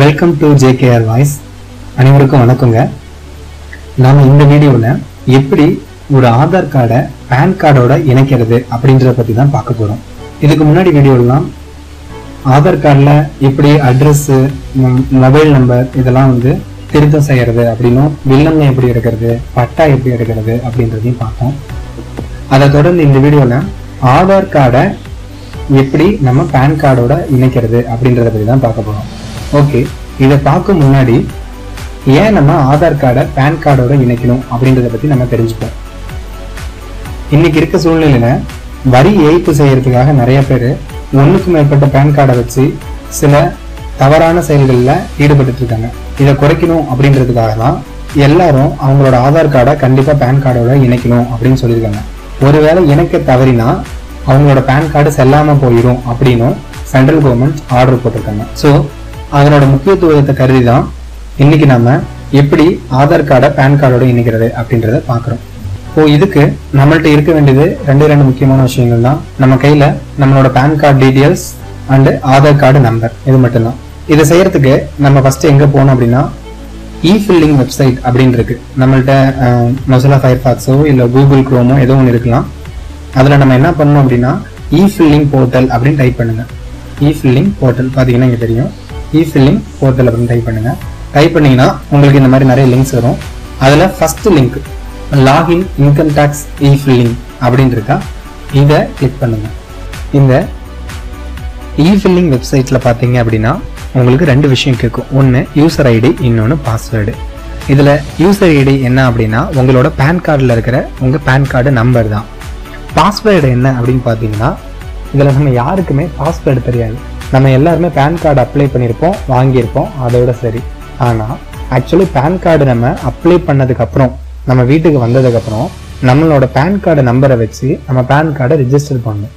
Welcome to JKR voice அனைவருக்கும் வணக்கங்க. நாம் இந்த வீடியோவில் எப்படி ஒரு ஆதார் கார்டை பேன் கார்டோட இணைக்கிறது அப்படின்றத பற்றி தான் பார்க்க போகிறோம் இதுக்கு முன்னாடி வீடியோலாம் ஆதார் கார்டில் எப்படி அட்ரஸ்ஸு மொபைல் நம்பர் இதெல்லாம் வந்து திருத்தம் செய்கிறது அப்படின்னும் வில்லங்கம் எப்படி எடுக்கிறது பட்டா எப்படி எடுக்கிறது அப்படின்றதையும் பார்த்தோம். அதை தொடர்ந்து இந்த வீடியோவில் ஆதார் கார்டை எப்படி நம்ம பேன் கார்டோட இணைக்கிறது அப்படின்றத பற்றி தான் பார்க்க போகிறோம் ஓகே இதை பார்க்கும் முன்னாடி ஏன் நம்ம ஆதார் கார்டை பேன் கார்டோட இணைக்கணும் அப்படின்றத பற்றி நம்ம தெரிஞ்சுப்போம். இன்னைக்கு இருக்க சூழ்நிலையில வரி ஏய்ப்பு செய்கிறதுக்காக நிறைய பேர் ஒன்றுக்கு மேற்பட்ட பேன் கார்டை வச்சு சில தவறான செயல்களில் ஈடுபட்டு இருக்காங்க இதை குறைக்கணும் அப்படின்றதுக்காக தான் எல்லாரும் அவங்களோட ஆதார் கார்டை கண்டிப்பாக பேன் கார்டோட இணைக்கணும் அப்படின்னு சொல்லியிருக்காங்க. ஒருவேளை இணைக்க தவறினா அவங்களோட பேன் கார்டு செல்லாமல் போயிடும் அப்படின்னும் சென்ட்ரல் கவர்மெண்ட் ஆர்டர் போட்டிருக்காங்க. ஸோ அதனோட முக்கியத்துவத்தை கருதி தான் இன்னைக்கு நம்ம எப்படி ஆதார் கார்டை பேன் கார்டோட இணைக்கிறது அப்படின்றத பார்க்குறோம். இப்போ இதுக்கு நம்மள்ட்ட இருக்க வேண்டியது ரெண்டு ரெண்டு முக்கியமான விஷயங்கள் தான். நம்ம கையில நம்மளோட PAN card details and Aadhaar card number. இது மட்டும்தான். இதை செய்யறதுக்கு நம்ம ஃபர்ஸ்ட் எங்க போகணும் அப்படின்னா இ ஃபில்லிங் வெப்சைட் அப்படின்னு இருக்கு. நம்மள்ட்ட மொசலா ஃபயர்ஃபாக்ஸோ இல்லை கூகுள் குரோமோ ஏதோ ஒன்று இருக்கலாம். அதில் நம்ம என்ன பண்ணணும் அப்படின்னா இ ஃபில்லிங் போர்ட்டல் அப்படின்னு டைப் பண்ணுங்க. இ ஃபில்லிங் போர்ட்டல் பார்த்தீங்கன்னா இங்கே தெரியும். ஈஸி லிங்க் போர்ட்டல் அப்படின்னு டைப் பண்ணுங்கள் டைப் பண்ணிங்கன்னா உங்களுக்கு இந்த மாதிரி நிறைய லிங்க்ஸ் வரும். அதில் first link login income tax e filing அப்படின்னு இருக்கா இதை கிளிக் பண்ணுங்கள் இந்த இ ஃபில்லிங் வெப்சைட்டில் பார்த்தீங்க அப்படின்னா உங்களுக்கு ரெண்டு விஷயம் கேட்கும். ஒன்று யூசர் ஐடி இன்னொன்று பாஸ்வேர்டு இதில் யூசர் ஐடி என்ன அப்படின்னா உங்களோட பேன் கார்டில் இருக்கிற உங்கள் பேன் கார்டு நம்பர் தான். பாஸ்வேர்டு என்ன அப்படின்னு பார்த்தீங்கன்னா இதில் நம்ம யாருக்குமே பாஸ்வேர்டு தெரியாது. நம்ம எல்லாருமே பேன் கார்டு அப்ளை பண்ணியிருப்போம் வாங்கியிருப்போம். அதோட சரி. ஆனால் ஆக்சுவலி பேன் கார்டு நம்ம அப்ளை பண்ணதுக்கப்புறம் நம்ம வீட்டுக்கு வந்ததுக்கப்புறம் நம்மளோட பேன் கார்டு நம்பரை வச்சு நம்ம பேன் கார்டை ரிஜிஸ்டர் பண்ணணும்.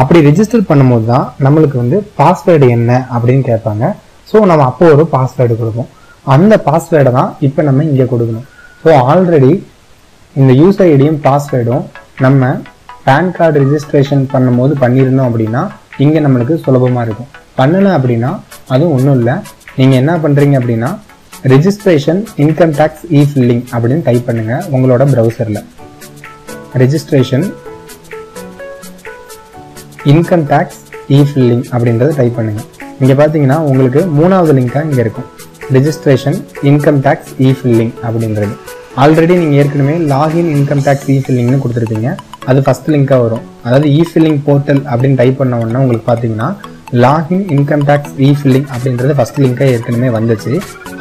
அப்படி ரிஜிஸ்டர் பண்ணும்போது தான் நம்மளுக்கு வந்து பாஸ்வேர்டு என்ன அப்படின்னு கேட்பாங்க. ஸோ நம்ம அப்போ ஒரு பாஸ்வேர்டு கொடுப்போம். அந்த பாஸ்வேர்டை தான் இப்போ நம்ம இங்கே கொடுக்கணும். ஸோ ஆல்ரெடி இந்த யூசர் ஐடியும் பாஸ்வேர்டும் நம்ம பேன் கார்டு ரிஜிஸ்ட்ரேஷன் பண்ணும்போது பண்ணியிருந்தோம் அப்படின்னா இங்கே நம்மளுக்கு சுலபமாக இருக்கும். பண்ணலை அப்படின்னா அதுவும் ஒன்றும் இல்லை. நீங்கள் என்ன பண்ணுறீங்க அப்படின்னா registration income tax e filing அப்படின்னு டைப் பண்ணுங்க உங்களோட ப்ரௌசரில் registration income tax e filing அப்படின்றத டைப் பண்ணுங்க. இங்கே பார்த்தீங்கன்னா உங்களுக்கு மூணாவது லிங்காக இங்கே இருக்கும். Registration income tax e filing அப்படின்றது. ஆல்ரெடி நீங்கள் ஏற்கனவே லாகின் இன்கம் டேக்ஸ் இ ஃபில்லிங்னு கொடுத்துருப்பீங்க. அது ஃபர்ஸ்ட் லிங்காக வரும். அதாவது இ ஃபில்லிங் போர்ட்டல் அப்படின்னு டைப் பண்ண உடனே உங்களுக்கு பார்த்தீங்கன்னா login income tax e filing அப்படின்றது ஃபர்ஸ்ட் லிங்காக ஏற்கனவே வந்துச்சு.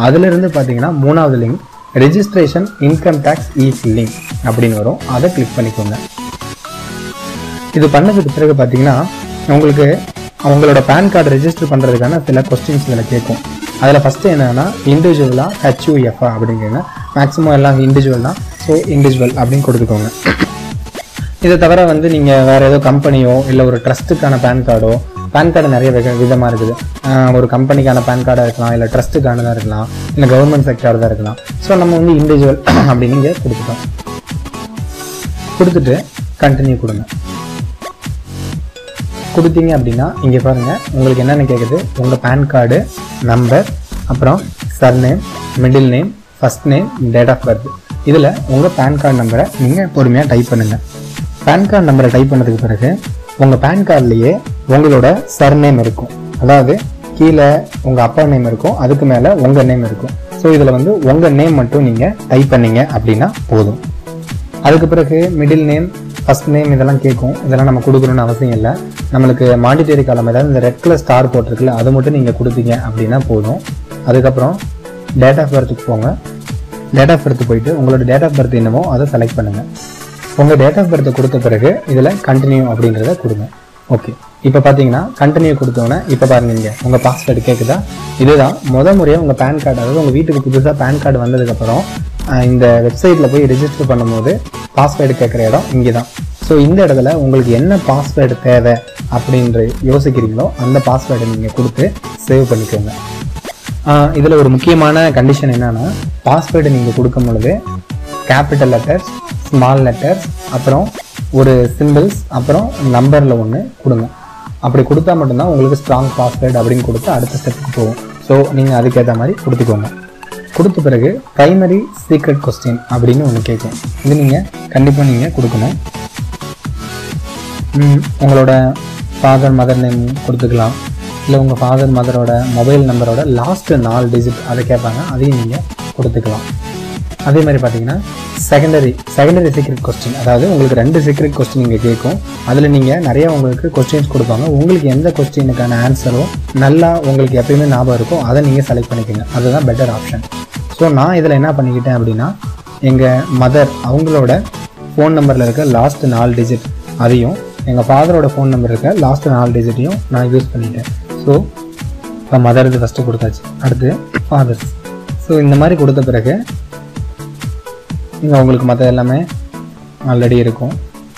அதுலேருந்து பார்த்தீங்கன்னா மூணாவது link registration income tax e filing அப்படின்னு வரும். அதை கிளிக் பண்ணிக்கோங்க. இது பண்ணதுக்கு பிறகு பார்த்தீங்கன்னா உங்களுக்கு அவங்களோட பேன் கார்டு ரெஜிஸ்டர் பண்ணுறதுக்கான சில கொஸ்டின்ஸ் இதில் கேட்கும். அதில் ஃபஸ்ட்டு என்னென்னா இண்டிவிஜுவலாக ஹெச்யூஎஃப்ஆ அப்படிங்கிறீங்க. மேக்ஸிமம் எல்லாம் இண்டிவிஜுவல் தான். ஸோ இண்டிவிஜுவல் அப்படின்னு கொடுத்துக்கோங்க. இதை தவிர வந்து நீங்கள் வேறு ஏதோ கம்பெனியோ இல்லை ஒரு ட்ரஸ்ட்டுக்கான பேன் கார்டோ பேன் கார்டு நிறைய வித விதமாக இருக்குது. ஒரு கம்பெனிக்கான பேன் கார்டாக இருக்கலாம் இல்லை ட்ரஸ்ட்டுக்கானதாக இருக்கலாம் இல்லை கவர்மெண்ட் செக்டார் தான் இருக்கலாம். ஸோ நம்ம வந்து இண்டிவிஜுவல் அப்படின்னு இங்கே கொடுத்துட்டோம். கொடுத்துட்டு கண்டினியூ கொடுங்க. கொடுத்தீங்க அப்படின்னா இங்கே பாருங்கள் உங்களுக்கு என்னென்ன கேட்குது உங்கள் பேன் கார்டு நம்பர் அப்புறம் surname middle name first name date of birth இதில் உங்கள் பேன் கார்டு நம்பரை நீங்கள் பொறுமையாக டைப் பண்ணுங்கள் பேன் கார்டு நம்பரை டைப் பண்ணதுக்கு பிறகு உங்கள் பேன் கார்டுலேயே உங்களோட சர்நேம் இருக்கும். அதாவது கீழே உங்கள் அப்பா நேம் இருக்கும் அதுக்கு மேலே உங்கள் நேம் இருக்கும். ஸோ இதில் வந்து உங்கள் நேம் மட்டும் நீங்கள் டைப் பண்ணீங்க அப்படின்னா போதும். அதுக்கு பிறகு மிடில் நேம் ஃபஸ்ட் நேம் இதெல்லாம் கேட்கும். இதெல்லாம் நம்ம கொடுக்கணும்னு அவசியம் இல்லை. நம்மளுக்கு மாண்டிட்டரி காலம் ஏதாவது இந்த ரெட் கலர் ஸ்டார் போட்டிருக்குல்ல அது மட்டும் நீங்கள் கொடுத்தீங்க அப்படின்னா போதும். அதுக்கப்புறம் டேட் ஆஃப் பர்த்துக்கு போங்க. டேட் ஆஃப் பர்த் போயிட்டு உங்களோட டேட் ஆஃப் பர்த் என்னமோ அதை செலக்ட் பண்ணுங்கள் உங்கள் டேட் ஆஃப் பர்த்தை கொடுத்த பிறகு இதில் கண்டினியூ அப்படின்றத கொடுங்க. ஓகே இப்போ பார்த்தீங்கன்னா கண்டினியூ கொடுத்தோன்னே இப்போ பாருங்க நீங்கள் உங்கள் பாஸ்வேர்டு கேட்குதா இதுதான். முத முறையாக உங்கள் பேன் கார்டு அதாவது உங்கள் வீட்டுக்கு புதுசாக பேன் கார்டு வந்ததுக்கப்புறம் இந்த வெப்சைட்டில் போய் ரிஜிஸ்டர் பண்ணும்போது பாஸ்வேர்டு கேட்குற இடம் இங்கே தான் ஸோ இந்த இடத்துல உங்களுக்கு என்ன பாஸ்வேர்டு தேவை அப்படின்ற யோசிக்கிறீங்களோ அந்த பாஸ்வேர்டை நீங்கள் கொடுத்து சேவ் பண்ணிக்கோங்க. இதில் ஒரு முக்கியமான கண்டிஷன் என்னென்னா பாஸ்வேர்டு நீங்கள் கொடுக்கும் பொழுது கேபிட்டல் லெட்டர்ஸ் ஸ்மால் லெட்டர்ஸ் அப்புறம் ஒரு சிம்பிள்ஸ் அப்புறம் நம்பரில் ஒன்று கொடுங்க. அப்படி கொடுத்தா மட்டும்தான் உங்களுக்கு ஸ்ட்ராங் பாஸ்வேர்டு அப்படின்னு கொடுத்து அடுத்த ஸ்டெப்புக்கு போகும். ஸோ நீங்கள் அதுக்கேற்ற மாதிரி கொடுத்துக்கோங்க. கொடுத்த பிறகு ப்ரைமரி சீக்ரெட் கொஸ்டின் அப்படின்னு ஒன்று கேட்கும். இது நீங்கள் கண்டிப்பாக நீங்கள் கொடுக்கணும். உங்களோட ஃபாதர் மதர் நேம் கொடுத்துக்கலாம். இல்லை உங்கள் ஃபாதர் மதரோட மொபைல் நம்பரோட லாஸ்ட்டு நாலு டிஜிட் அதை கேட்பாங்க. அதையும் நீங்கள் கொடுத்துக்கலாம். அதே மாதிரி பார்த்தீங்கன்னா செகண்டரி செகண்டரி சீக்ரெட் கொஸ்டின் அதாவது உங்களுக்கு ரெண்டு சீக்ரெட் கொஸ்டின் இங்கே கேட்கும். அதில் நீங்கள் நிறைய உங்களுக்கு கொஸ்டின்ஸ் கொடுப்பாங்க. உங்களுக்கு எந்த கொஸ்டினுக்கான ஆன்சரோ நல்லா உங்களுக்கு எப்பயுமே ஞாபகம் இருக்கோ அதை நீங்கள் செலக்ட் பண்ணிக்கோங்க. அதுதான் பெட்டர் ஆப்ஷன் ஸோ நான் இதில் என்ன பண்ணிக்கிட்டேன் அப்படின்னா எங்கள் மதர் அவங்களோட ஃபோன் நம்பரில் இருக்க லாஸ்ட் நாலு டிஜிட் அதையும் எங்கள் ஃபாதரோட ஃபோன் நம்பர் இருக்க லாஸ்ட் நாலு டிஜிட்டையும் நான் யூஸ் பண்ணிட்டேன். ஸோ இப்போ மதருக்கு ஃபஸ்ட்டு கொடுத்தாச்சு. அடுத்து ஃபாதர்ஸ் ஸோ இந்த மாதிரி கொடுத்த பிறகு இங்கே உங்களுக்கு மற்ற எல்லாமே ஆல்ரெடி இருக்கும்.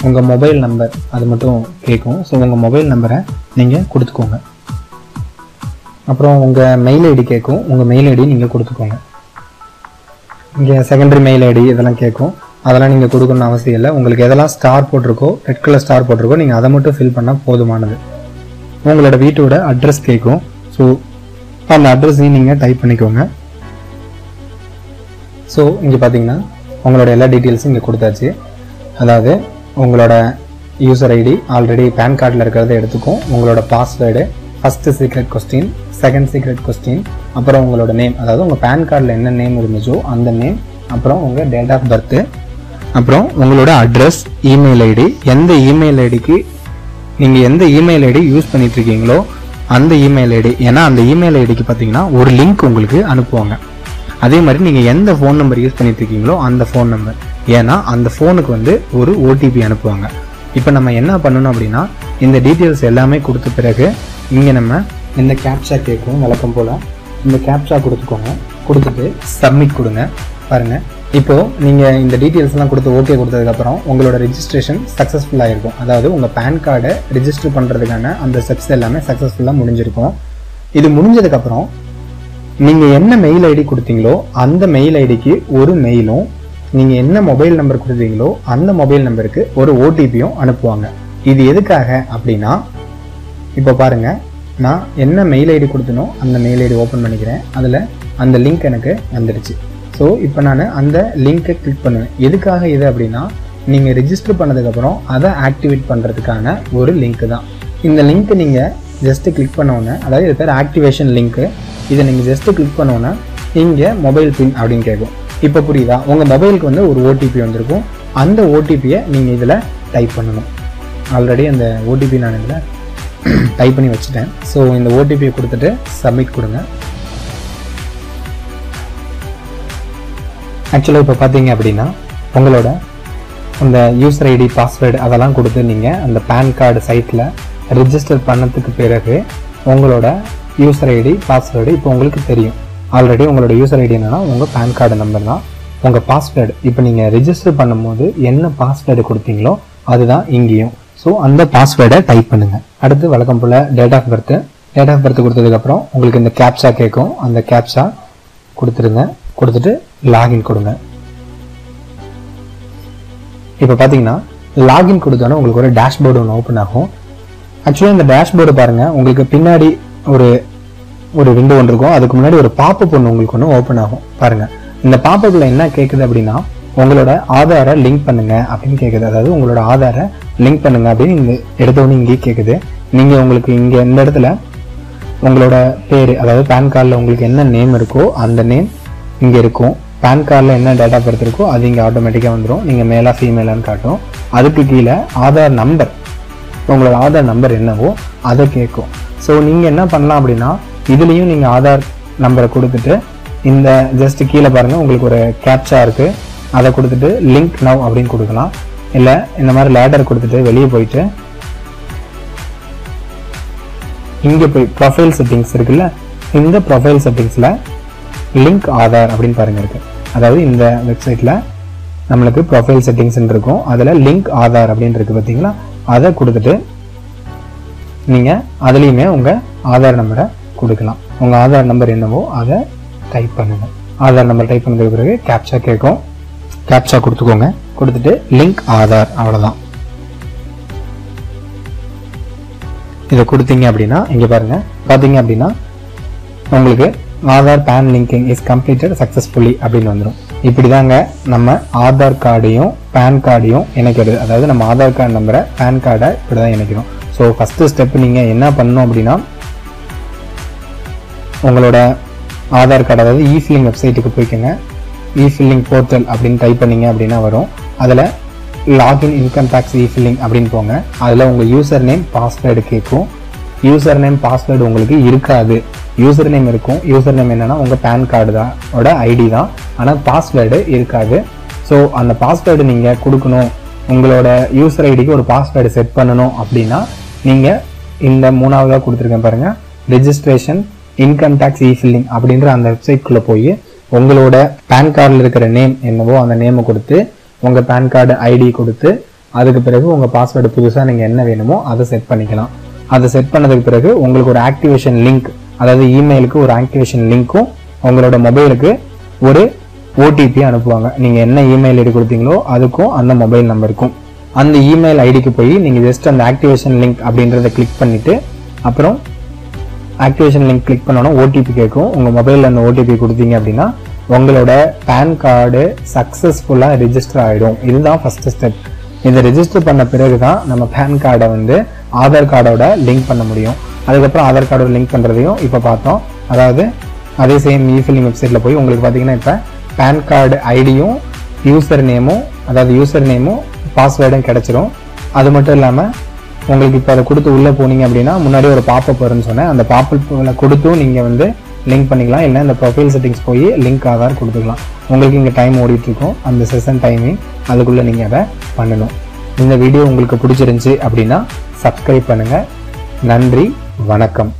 உங்கள் மொபைல் நம்பர் அது மட்டும் கேட்கும். ஸோ உங்கள் மொபைல் நம்பரை நீங்கள் கொடுத்துக்கோங்க. அப்புறம் உங்கள் மெயில் ஐடி கேட்கும். உங்கள் மெயில் ஐடி நீங்கள் கொடுத்துக்கோங்க. இங்கே செகண்டரி மெயில் ஐடி இதெல்லாம் கேட்கும். அதெல்லாம் நீங்கள் கொடுக்கணும்னு அவசியம் இல்லை. உங்களுக்கு எதெல்லாம் ஸ்டார் போட்டிருக்கோ ரெட் கலர் ஸ்டார் போட்டிருக்கோ நீங்கள் அதை மட்டும் ஃபில் பண்ணால் போதுமானது. உங்களோட வீட்டோட அட்ரஸ் கேட்கும். ஸோ அந்த அட்ரஸையும் நீங்கள் டைப் பண்ணிக்கோங்க. ஸோ இங்கே பார்த்தீங்கன்னா உங்களோட எல்லா டீட்டெயில்ஸும் இங்கே கொடுத்தாச்சு. அதாவது உங்களோட யூசர் ஐடி ஆல்ரெடி பேன் கார்டில் இருக்கிறத எடுத்துக்கும் உங்களோட password first secret question second secret question அப்புறம் உங்களோட நேம் அதாவது உங்கள் பேன் கார்டில் என்ன நேம் இருந்துச்சோ அந்த நேம் அப்புறம் உங்கள் டேட் ஆஃப் பர்த்து அப்புறம் உங்களோட அட்ரஸ் இமெயில் ஐடி எந்த இமெயில் ஐடிக்கு நீங்கள் எந்த இமெயில் ஐடி யூஸ் பண்ணிகிட்ருக்கீங்களோ அந்த இமெயில் ஐடி ஏன்னா அந்த இமெயில் ஐடிக்கு பார்த்தீங்கன்னா ஒரு லிங்க் உங்களுக்கு அனுப்புவாங்க. அதே மாதிரி நீங்கள் எந்த ஃபோன் நம்பர் யூஸ் பண்ணிட்டு இருக்கீங்களோ அந்த ஃபோன் நம்பர் ஏன்னா அந்த ஃபோனுக்கு வந்து ஒரு ஓடிபி அனுப்புவாங்க. இப்போ நம்ம என்ன பண்ணணும் அப்படின்னா இந்த டீட்டெயில்ஸ் எல்லாமே கொடுத்த பிறகு இங்கே நம்ம இந்த கேப்சா கேட்கும் வழக்கம் போல் இந்த கேப்சா கொடுத்துக்கோங்க. கொடுத்துட்டு சப்மிட் கொடுங்க. பாருங்கள் இப்போ நீங்கள் இந்த டீட்டெயில்ஸ்லாம் கொடுத்து ஓகே கொடுத்ததுக்கப்புறம் உங்களோட ரிஜிஸ்ட்ரேஷன் சக்ஸஸ்ஃபுல்லாக இருக்கும் அதாவது உங்கள் பேன் கார்டை ரிஜிஸ்டர் பண்ணுறதுக்கான அந்த ஸ்டெப்ஸ் எல்லாமே சக்ஸஸ்ஃபுல்லாக முடிஞ்சிருக்கும். இது முடிஞ்சதுக்கப்புறம் நீங்கள் என்ன மெயில் ஐடி கொடுத்தீங்களோ அந்த மெயில் ஐடிக்கு ஒரு மெயிலும் நீங்கள் என்ன மொபைல் நம்பர் கொடுத்தீங்களோ அந்த மொபைல் நம்பருக்கு ஒரு ஓடிபியும் அனுப்புவாங்க. இது எதுக்காக அப்படின்னா இப்போ பாருங்க நான் என்ன மெயில் ஐடி கொடுத்தனோ அந்த மெயில் ஐடி ஓப்பன் பண்ணிக்கிறேன். அதில் அந்த லிங்க் எனக்கு வந்துடுச்சு. ஸோ இப்போ நான் அந்த லிங்கை கிளிக் பண்ணுவேன். எதுக்காக இது அப்படின்னா நீங்கள் ரிஜிஸ்டர் பண்ணதுக்கப்புறம் அதை ஆக்டிவேட் பண்ணுறதுக்கான ஒரு லிங்க் தான். இந்த லிங்க் நீங்கள் ஜஸ்ட்டு கிளிக் பண்ணோன்னே அதாவது இது பேர் ஆக்டிவேஷன் லிங்க்கு இதை நீங்கள் ஜஸ்ட்டு கிளிக் பண்ணோன்னே இங்கே மொபைல் பின் அப்படின்னு கேட்கும். இப்போ புரியுதா? உங்கள் மொபைலுக்கு வந்து ஒரு ஓடிபி வந்திருக்கும். அந்த ஓடிபியை நீங்கள் இதில் டைப் பண்ணணும். ஆல்ரெடி அந்த ஓடிபி நான் இதில் டைப் பண்ணி வச்சுட்டேன். ஸோ இந்த ஓடிபியை கொடுத்துட்டு சப்மிட் கொடுங்க. ஆக்சுவலாக இப்போ பார்த்தீங்க அப்படின்னா உங்களோட அந்த யூசர் ஐடி பாஸ்வேர்டு அதெல்லாம் கொடுத்து நீங்கள் அந்த பேன் கார்டு சைட்டில் ரிஜிஸ்டர் பண்ணதுக்கு பிறகு உங்களோட யூசர் ஐடி பாஸ்வேர்டு இப்போ உங்களுக்கு தெரியும். ஆல்ரெடி உங்களோட யூசர் ஐடி என்னென்னா உங்கள் பேன் கார்டு நம்பர் தான். உங்கள் பாஸ்வேர்டு இப்போ நீங்கள் ரிஜிஸ்டர் பண்ணும்போது என்ன பாஸ்வேர்டு கொடுத்தீங்களோ அதுதான் இங்கேயும். ஸோ அந்த பாஸ்வேர்டை டைப் பண்ணுங்கள் அடுத்து வழக்கம் போல் date of birth date of birth கொடுத்ததுக்கப்புறம் உங்களுக்கு இந்த கேப்சா கேட்கும். அந்த கேப்சா கொடுத்துருங்க. கொடுத்துட்டு லாகின் கொடுங்க. இப்போ பார்த்தீங்கன்னா லாகின் கொடுத்தோன்னே உங்களுக்கு ஒரு டேஷ்போர்டு ஒன்று ஓப்பன் ஆகும். ஆக்சுவலாக இந்த டேஷ்போர்டு பாருங்கள் உங்களுக்கு பின்னாடி ஒரு ஒரு விண்டோ ஒன்று இருக்கும். அதுக்கு முன்னாடி ஒரு பாப்பப் ஒன்று உங்களுக்கு ஒன்று ஓப்பன் ஆகும். பாருங்கள் இந்த பாப்பப்பில் என்ன கேட்குது அப்படின்னா உங்களோட ஆதாரை லிங்க் பண்ணுங்க அப்படின்னு கேட்குது அதாவது உங்களோட ஆதாரை லிங்க் பண்ணுங்க அப்படின்னு இந்த எடுத்தோடனே இங்கேயே கேட்குது நீங்கள் உங்களுக்கு இங்கே இந்த இடத்துல உங்களோட பேர் அதாவது பேன் கார்டில் உங்களுக்கு என்ன நேம் இருக்கோ அந்த நேம் இங்கே இருக்கும். பேன் கார்டில் என்ன டேட்டா பர்த் இருக்கோ அது இங்கே ஆட்டோமேட்டிக்காக வந்துடும் நீங்கள் மேலாக ஃபீமேலான்னு காட்டும். அதுக்கு கீழே ஆதார் நம்பர் உங்களோட ஆதார் நம்பர் என்னவோ அதை கேட்கும். ஸோ நீங்கள் என்ன பண்ணலாம் அப்படின்னா இதுலேயும் நீங்கள் ஆதார் நம்பரை கொடுத்துட்டு இந்த ஜஸ்ட் கீழே பாருங்கள் உங்களுக்கு ஒரு கேப்சா இருக்குது அதை கொடுத்துட்டு லிங்க் நவ் அப்படின்னு கொடுக்கலாம். இல்லை இந்த மாதிரி லேடர் கொடுத்துட்டு வெளியே போயிட்டு இங்கே போய் ப்ரொஃபைல் செட்டிங்ஸ் இருக்குல்ல இந்த ப்ரொஃபைல் செட்டிங்ஸில் லிங்க் ஆதார் அப்படின்னு பாருங்க இருக்கு. அதாவது இந்த வெப்சைட்டில் நம்மளுக்கு ப்ரொஃபைல் செட்டிங்ஸ் இருக்கும். அதில் லிங்க் ஆதார் அப்படின்னு இருக்கு பார்த்தீங்களா அதை கொடுத்துட்டு நீங்கள் அதுலேயுமே உங்கள் ஆதார் நம்பரை கொடுக்கலாம். உங்கள் ஆதார் நம்பர் என்னவோ அதை டைப் பண்ணுங்கள் ஆதார் நம்பர் டைப் பண்ணதுக்கு பிறகு கேப்சா கேட்கும். கேப்சா கொடுத்துக்கோங்க. கொடுத்துட்டு லிங்க் ஆதார் அவ்வளோதான் இதை கொடுத்தீங்க அப்படின்னா இங்கே பாருங்கள் பார்த்தீங்க அப்படின்னா உங்களுக்கு Aadhaar PAN linking is completed successfully அப்படின்னு வந்துடும் இப்படி தாங்க நம்ம ஆதார் கார்டையும் பேன் கார்டையும் இணைக்கிறது. அதாவது நம்ம ஆதார் கார்டு நம்பரை பேன் கார்டை இப்படி தான் இணைக்கிறோம். ஸோ ஃபஸ்ட்டு ஸ்டெப் நீங்கள் என்ன பண்ணணும் அப்படின்னா உங்களோட ஆதார் கார்டு அதாவது இ ஃபில்லிங் வெப்சைட்டுக்கு போய்க்கோங்க. இஃபில்லிங் போர்ட்டல் அப்படின்னு டைப் பண்ணிங்க அப்படின்னா வரும். அதில் லாகின் இன்கம் டேக்ஸ் இஃபில்லிங் அப்படின்னு போங்க. அதில் உங்கள் யூசர் நேம் பாஸ்வேர்டு கேட்கும் யூசர் நேம் பாஸ்வேர்டு உங்களுக்கு இருக்காது. யூசர் நேம் இருக்கும். யூசர் நேம் என்னன்னா உங்கள் பேன் கார்டு தான். ஓட ஐடி தான். ஆனால் பாஸ்வேர்டு இருக்காது. ஸோ அந்த பாஸ்வேர்டு நீங்கள் கொடுக்கணும். உங்களோட யூசர் ஐடிக்கு ஒரு பாஸ்வேர்டு செட் பண்ணணும் அப்படின்னா நீங்கள் இந்த மூணாவதாக கொடுத்துருக்கேன் பாருங்கள் registration income tax e filing அப்படின்ற அந்த வெப்சைட்குள்ளே போய் உங்களோட பேன் கார்டில் இருக்கிற நேம் என்னவோ அந்த நேமை கொடுத்து உங்கள் பேன் கார்டு ஐடி கொடுத்து அதுக்கு பிறகு உங்கள் பாஸ்வேர்டு புதுசாக நீங்கள் என்ன வேணுமோ அதை செட் பண்ணிக்கலாம். அதை செட் பண்ணதுக்கு பிறகு உங்களுக்கு ஒரு ஆக்டிவேஷன் லிங்க் அதாவது இமெயிலுக்கு ஒரு ஆக்டிவேஷன் லிங்க்கும் உங்களோட மொபைலுக்கு ஒரு ஓடிபி அனுப்புவாங்க. நீங்கள் என்ன இமெயில் ஐடி கொடுத்தீங்களோ அதுக்கும் அந்த மொபைல் நம்பருக்கும் அந்த இமெயில் ஐடிக்கு போய் நீங்கள் ஜஸ்ட் அந்த ஆக்டிவேஷன் லிங்க் அப்படின்றத கிளிக் பண்ணிவிட்டு அப்புறம் ஆக்டிவேஷன் லிங்க் கிளிக் பண்ணோன்னா ஓடிபி கேட்கும். உங்கள் மொபைலில் அந்த ஓடிபி கொடுத்தீங்க அப்படின்னா உங்களோட பேன் கார்டு சக்ஸஸ்ஃபுல்லாக ரிஜிஸ்டர் ஆகிடும் இதுதான் ஃபஸ்ட்டு ஸ்டெப் இதை ரிஜிஸ்டர் பண்ண பிறகு தான் நம்ம பேன் கார்டை வந்து ஆதார் கார்டோட லிங்க் பண்ண முடியும். அதுக்கப்புறம் ஆதார் கார்டோட லிங்க் பண்ணுறதையும் இப்போ பார்த்தோம். அதாவது அதே சேம் இஃபிலிங் வெப்சைட்டில் போய் உங்களுக்கு பார்த்தீங்கன்னா இப்போ பேன் கார்டு ஐடியும் யூசர் நேமும் அதாவது யூசர் நேமும் பாஸ்வேர்டும் கிடச்சிரும். அது மட்டும் இல்லாமல் உங்களுக்கு இப்போ அதை கொடுத்து உள்ளே போனீங்க அப்படின்னா முன்னாடி ஒரு பாப்பப் வரும்னு சொன்னேன். அந்த பாப்பப்பில் கொடுத்தும் நீங்கள் வந்து லிங்க் பண்ணிக்கலாம். இல்லை இந்த ப்ரொஃபைல் செட்டிங்ஸ் போய் லிங்க் ஆதார் கொடுத்துக்கலாம். உங்களுக்கு இங்கே டைம் ஓடிட்டுருக்கும். அந்த செஷன் டைமிங் அதுக்குள்ளே நீங்கள் அதை பண்ணணும். இந்த வீடியோ உங்களுக்கு பிடிச்சிருந்துச்சி அப்படின்னா சப்ஸ்கிரைப் பண்ணுங்கள் நன்றி. வணக்கம்.